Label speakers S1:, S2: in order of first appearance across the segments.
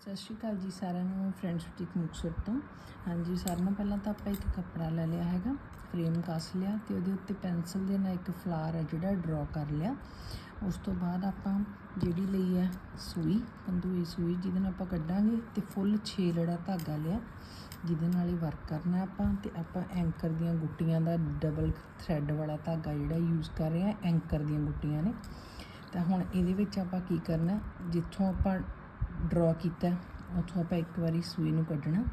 S1: ਸਤਿ ਸ਼੍ਰੀ ਅਕਾਲ ਜੀ ਸਾਰਿਆਂ ਨੂੰ ਫਰੈਂਡਸ ਬੁਟੀਕ ਮੁਕਤਸਰ ਤੋਂ। ਹਾਂਜੀ ਸਾਰਿਆਂ ਨਾਲੋਂ ਪਹਿਲਾਂ ਤਾਂ ਆਪਾਂ ਇੱਕ ਕੱਪੜਾ ਲੈ ਲਿਆ ਹੈਗਾ, ਫਰੇਮ ਕੱਸ ਲਿਆ ਤੇ ਉਹਦੇ ਉੱਤੇ ਪੈਨਸਲ ਦੇ ਨਾਲ ਇੱਕ ਫਲਾਰ ਹੈ ਜਿਹੜਾ ਡਰਾ ਕਰ ਲਿਆ। ਉਸ ਤੋਂ ਬਾਅਦ ਆਪਾਂ ਜਿਹੜੀ ਲਈ ਹੈ ਸੂਈ ਕੰਦੂਈ ਸੂਈ, ਜਿਹਦੇ ਨਾਲ ਆਪਾਂ ਕੱਢਾਂਗੇ ਤੇ ਫੁੱਲ 6 ਲੜਾ ਧਾਗਾ ਲਿਆ, ਜਿਹਦੇ ਨਾਲ ਇਹ ਵਰਕ ਕਰਨਾ ਆਪਾਂ ਤੇ ਆਪਾਂ ਐਂਕਰ ਦੀਆਂ ਗੁੱਟੀਆਂ ਦਾ ਡਬਲ ਥ੍ਰੈਡ ਵਾਲਾ ਧਾਗਾ ਜਿਹੜਾ ਯੂਜ਼ ਕਰ ਰਹੇ ਹਾਂ ਐਂਕਰ ਦੀਆਂ ਗੁੱਟੀਆਂ ਨੇ। ਤਾਂ ਹੁਣ ਇਹਦੇ ਵਿੱਚ ਆਪਾਂ ਕੀ ਕਰਨਾ ਜਿੱਥੋਂ ਆਪਾਂ ਡਰਾ ਕੀਤਾ, ਉੱਥੋਂ ਆਪਾਂ ਇੱਕ ਵਾਰੀ ਸੂਈ ਨੂੰ ਕੱਢਣਾ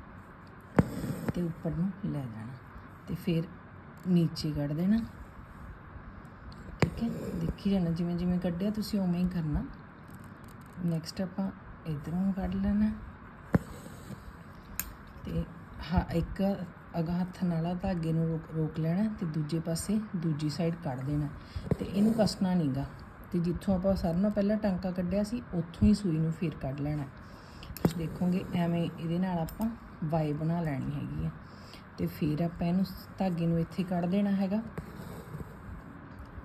S1: ਤੇ ਉੱਪਰ ਨੂੰ ਲੈ ਜਾਣਾ ਤੇ ਫਿਰ ਨੀਚੇ ਕੱਢ ਦੇਣਾ। ਠੀਕ ਹੈ? ਦੇਖੀ ਜਾਣਾ, ਜਿਵੇਂ ਜਿਵੇਂ ਕੱਢਿਆ ਤੁਸੀਂ ਉਵੇਂ ਹੀ ਕਰਨਾ। ਨੈਕਸਟ ਆਪਾਂ ਇਧਰੋਂ ਕੱਢ ਲੈਣਾ। ਤੇ ਹਾਂ, ਇੱਕ ਅਗਾ ਹੱਥ ਨਾਲ ਧਾਗੇ ਨੂੰ ਰੋਕ ਰੋਕ ਲੈਣਾ ਤੇ ਦੂਜੇ ਪਾਸੇ ਦੂਜੀ ਸਾਈਡ ਕੱਢ ਦੇਣਾ। ਤੇ ਇਹਨੂੰ ਕੱਸਣਾ ਨਹੀਂਗਾ ਤੇ ਜਿੱਥੋਂ ਆਪਾਂ ਸਾਰਿਆਂ ਨਾਲੋਂ ਪਹਿਲਾਂ ਟਾਂਕਾ ਕੱਢਿਆ ਸੀ, ਉੱਥੋਂ ਹੀ ਸੂਈ ਨੂੰ ਫੇਰ ਕੱਢ ਲੈਣਾ ਤੁਸੀਂ ਦੇਖੋਗੇ, ਐਵੇਂ ਇਹਦੇ ਨਾਲ ਆਪਾਂ ਵਾਈ ਬਣਾ ਲੈਣੀ ਹੈਗੀ ਹੈ ਤੇ ਫਿਰ ਆਪਾਂ ਇਹਨੂੰ ਧਾਗੇ ਨੂੰ ਇੱਥੇ ਕੱਢ ਦੇਣਾ ਹੈਗਾ।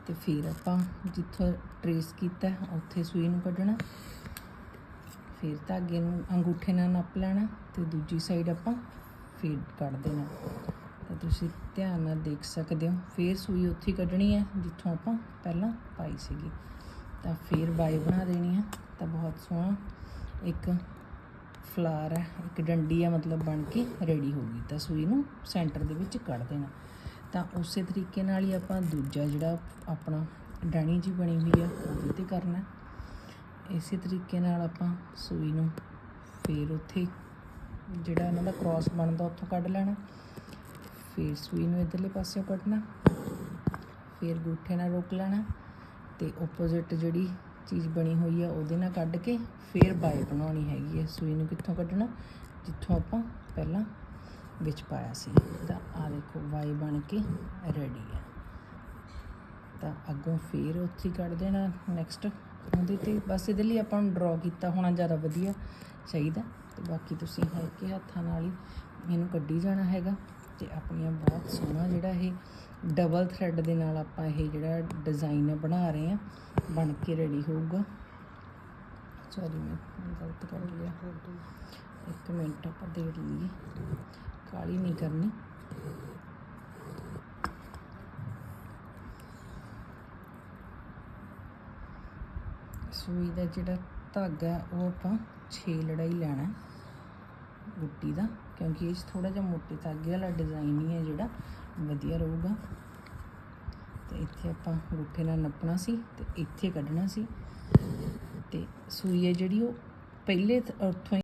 S1: ਤੇ ਫਿਰ ਆਪਾਂ ਜਿੱਥੋਂ ਟਰੇਸ ਕੀਤਾ, ਉੱਥੇ ਸੂਈ ਨੂੰ ਕੱਢਣਾ। ਫਿਰ ਧਾਗੇ ਨੂੰ ਅੰਗੂਠੇ ਨਾਲ ਨੱਪ ਲੈਣਾ ਤੇ ਦੂਜੀ ਸਾਈਡ ਆਪਾਂ ਫੀਡ ਕੱਢ ਦੇਣਾ। ਤਾਂ ਤੁਸੀਂ ਧਿਆਨ ਨਾਲ ਦੇਖ ਸਕਦੇ ਹੋ। ਫਿਰ ਸੂਈ ਉੱਥੇ ਕੱਢਣੀ ਹੈ, ਜਿੱਥੋਂ ਆਪਾਂ ਪਹਿਲਾਂ ਪਾਈ ਸੀਗੀ। ਤਾਂ ਫਿਰ ਬਾਈ ਬਣਾ ਦੇਣੀ ਹੈ। ਤਾਂ ਬਹੁਤ ਸੋਹਣਾ ਇੱਕ ਫਲਾਰ ਹੈ, ਇੱਕ ਡੰਡੀ ਹੈ, ਮਤਲਬ ਬਣ ਕੇ ਰੈਡੀ ਹੋ ਗਈ। ਤਾਂ ਸੂਈ ਨੂੰ ਸੈਂਟਰ ਦੇ ਵਿੱਚ ਕੱਢ ਦੇਣਾ। ਤਾਂ ਉਸੇ ਤਰੀਕੇ ਨਾਲ ਹੀ ਆਪਾਂ ਦੂਜਾ ਜਿਹੜਾ ਆਪਣਾ ਡਾਣੀ ਜੀ ਬਣੀ ਹੋਈ ਆ, ਉਹਦੇ ਤੇ ਕਰਨਾ ਇਸੇ ਤਰੀਕੇ ਨਾਲ ਆਪਾਂ ਸੂਈ ਨੂੰ ਫੇਰ ਉੱਥੇ ਜਿਹੜਾ ਉਹਨਾਂ ਦਾ ਕ੍ਰਾਸ ਬਣਦਾ, ਉੱਥੋਂ ਕੱਢ ਲੈਣਾ। ਫਿਰ ਸੂਈ ਨੂੰ ਇਧਰਲੇ ਪਾਸਿਓਂ ਕੱਢਣਾ, ਫਿਰ ਗੂਠੇ ਨਾਲ ਰੋਕ ਲੈਣਾ ਤੇ ਆਪੋਜ਼ਿਟ ਜਿਹੜੀ ਚੀਜ਼ ਬਣੀ ਹੋਈ ਆ ਉਹਦੇ ਨਾਲ ਕੱਢ ਕੇ ਫਿਰ ਬਾਏ ਬਣਾਉਣੀ ਹੈਗੀ ਹੈ ਸੂਈ ਨੂੰ ਕਿੱਥੋਂ ਕੱਢਣਾ? ਜਿੱਥੋਂ ਆਪਾਂ ਪਹਿਲਾਂ ਵਿੱਚ ਪਾਇਆ ਸੀ। ਤਾਂ ਆ ਦੇਖੋ ਵਾਈ ਬਣ ਕੇ ਰੈਡੀ ਆ। ਤਾਂ ਅੱਗੋਂ ਫੇਰ ਉੱਥੇ ਕੱਢ ਦੇਣਾ ਨੈਕਸਟ ਉਹਦੇ ਤੇ ਬਸ ਇਹਦੇ ਲਈ ਆਪਾਂ ਨੂੰ ਡਰਾ ਕੀਤਾ ਹੋਣਾ ਜ਼ਿਆਦਾ ਵਧੀਆ ਚਾਹੀਦਾ। ਤੇ ਬਾਕੀ ਤੁਸੀਂ ਹਲਕੇ ਹੱਥਾਂ ਨਾਲ ਹੀ ਇਹਨੂੰ ਕੱਢੀ ਜਾਣਾ ਹੈਗਾ। ਤੇ ਆਪਣੀਆਂ ਬਹੁਤ ਸੋਹਣਾ ਜਿਹੜਾ ਇਹ ਡਬਲ ਥਰੈਡ ਦੇ ਨਾਲ ਆਪਾਂ ਇਹ ਜਿਹੜਾ ਡਿਜ਼ਾਈਨ ਬਣਾ ਰਹੇ ਹਾਂ ਬਣ ਕੇ ਰੈਡੀ ਹੋਊਗਾ। ਸੌਰੀ ਮੈਂ ਗਲਤ ਕਰ ਲਿਆ ਇੱਕ ਮਿੰਟ ਆਪਾਂ ਦੇ ਲਈਏ। ਕਾਲੀ ਨਹੀਂ ਕਰਨੀ। ਸੂਈ ਦਾ ਜਿਹੜਾ ਧਾਗਾ ਹੈ, ਉਹ ਆਪਾਂ 6 ਲੜਾਈ ਲੈਣਾ ਹੈ ਗੁੱਟੀ ਦਾ। ਕਿਉਂਕਿ ਇਹ 'ਚ ਥੋੜਾ ਜਿਹਾ ਮੋਟੇ ਧਾਗੇ ਵਾਲਾ ਡਿਜ਼ਾਈਨ ਹੀ ਹੈ ਜਿਹੜਾ, ਵਧੀਆ ਰਹੂਗਾ। ਤੇ ਇੱਥੇ ਆਪਾਂ ਗੁੱਠੇ ਨਾਲ ਨੱਪਣਾ ਸੀ ਤੇ ਇੱਥੇ ਕੱਢਣਾ ਸੀ। ਤੇ ਸੂਈ ਹੈ ਜਿਹੜੀ ਉਹ ਪਹਿਲੇ ਉੱਥੋਂ ਹੀ